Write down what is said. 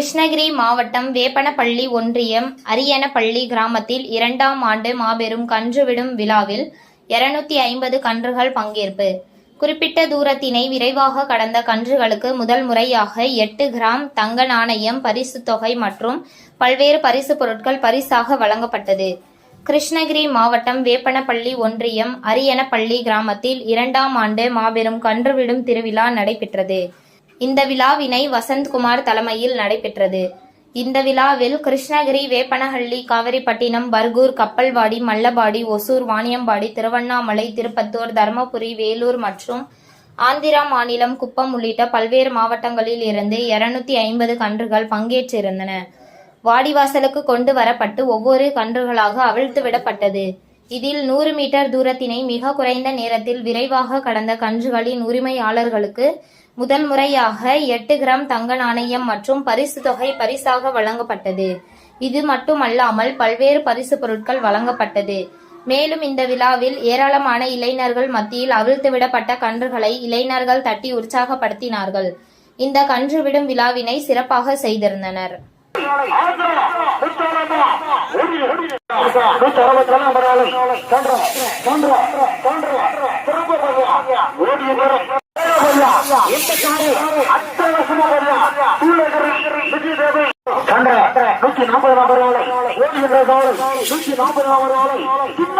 கிருஷ்ணகிரி மாவட்டம் வேப்பனப்பள்ளி ஒன்றியம் அரியனப்பள்ளி கிராமத்தில் இரண்டாம் ஆண்டு மாபெரும் கன்றுவிடும் விழாவில் இருநூத்தி ஐம்பது கன்றுகள் பங்கேற்பு. குறிப்பிட்ட தூரத்தினை விரைவாக கடந்த கன்றுகளுக்கு முதல் முறையாக எட்டு கிராம் தங்க நாணயம் பரிசுத் தொகை மற்றும் பல்வேறு பரிசு பொருட்கள் பரிசாக வழங்கப்பட்டது. கிருஷ்ணகிரி மாவட்டம் வேப்பனப்பள்ளி ஒன்றியம் அரியனப்பள்ளி கிராமத்தில் இரண்டாம் ஆண்டு மாபெரும் கன்றுவிடும் திருவிழா நடைபெற்றது. இந்த விழாவினை வசந்த்குமார் தலைமையில் நடைபெற்றது. இந்த விழாவில் கிருஷ்ணகிரி வேப்பனஹள்ளி காவிரிப்பட்டினம் பர்கூர் கப்பல்வாடி மல்லபாடி ஒசூர் வாணியம்பாடி திருவண்ணாமலை திருப்பத்தூர் தருமபுரி வேலூர் மற்றும் ஆந்திரா மாநிலம் குப்பம் உள்ளிட்ட பல்வேறு மாவட்டங்களில் இருந்து இருநூத்தி ஐம்பது கன்றுகள் பங்கேற்றிருந்தன. வாடிவாசலுக்கு கொண்டு வரப்பட்டு ஒவ்வொரு கன்றுகளாக அவிழ்த்து விடப்பட்டது இதில் நூறு மீட்டர் தூரத்தினை மிக குறைந்த நேரத்தில் விரைவாக கடந்த கன்றுகளின் உரிமையாளர்களுக்கு முதல் முறையாக எட்டு கிராம் தங்க நாணயம் மற்றும் பரிசு தொகை பரிசாக வழங்கப்பட்டது. இது மட்டுமல்லாமல் பல்வேறு பரிசு பொருட்கள் வழங்கப்பட்டது. மேலும் இந்த விழாவில் ஏராளமான இளைஞர்கள் மத்தியில் அவிழ்த்துவிடப்பட்ட கன்றுகளை இளைஞர்கள் தட்டி உற்சாகப்படுத்தினார்கள். இந்த கன்று விடும் விழாவினை சிறப்பாக செய்திருந்தனர். நூத்தி நாற்பது நம்பர் வேலை ஓடுகின்ற காவல் நூத்தி நாற்பது நம்பர் வேலை இன்னும்